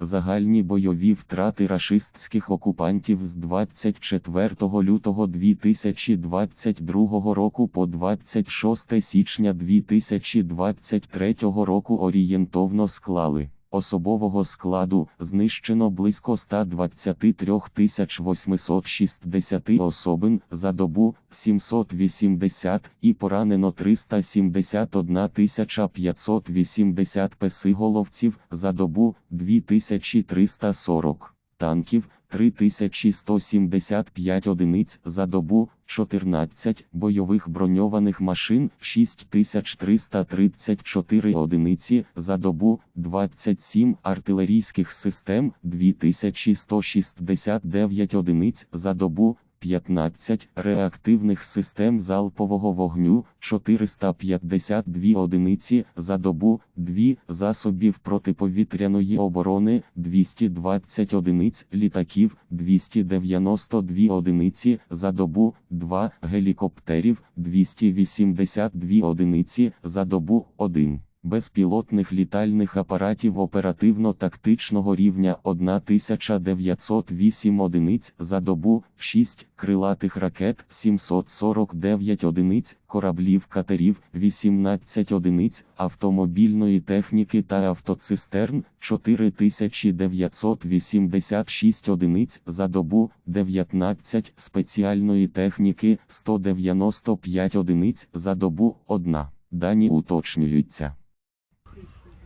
Загальні бойові втрати рашистських окупантів з 24 лютого 2022 року по 26 січня 2023 року орієнтовно склали. Особового складу знищено близько 123 860 особин за добу 780 і поранено 371 580 песиголовців за добу 2340 танків. 3175 одиниць за добу, 14 бойових броньованих машин, 6334 одиниці за добу, 27 артилерійських систем, 2169 одиниць за добу, 15 реактивних систем залпового вогню, 452 одиниці за добу, 2 засобів протиповітряної оборони, 220 одиниць літаків, 292 одиниці за добу, 2 гелікоптерів, 282 одиниці за добу, 1 безпілотних літальних апаратів оперативно-тактичного рівня 1908 одиниць за добу, 6 крилатих ракет 749 одиниць, кораблів катерів 18 одиниць, автомобільної техніки та автоцистерн 4986 одиниць за добу, 19 спеціальної техніки 195 одиниць за добу, 1. Дані уточнюються.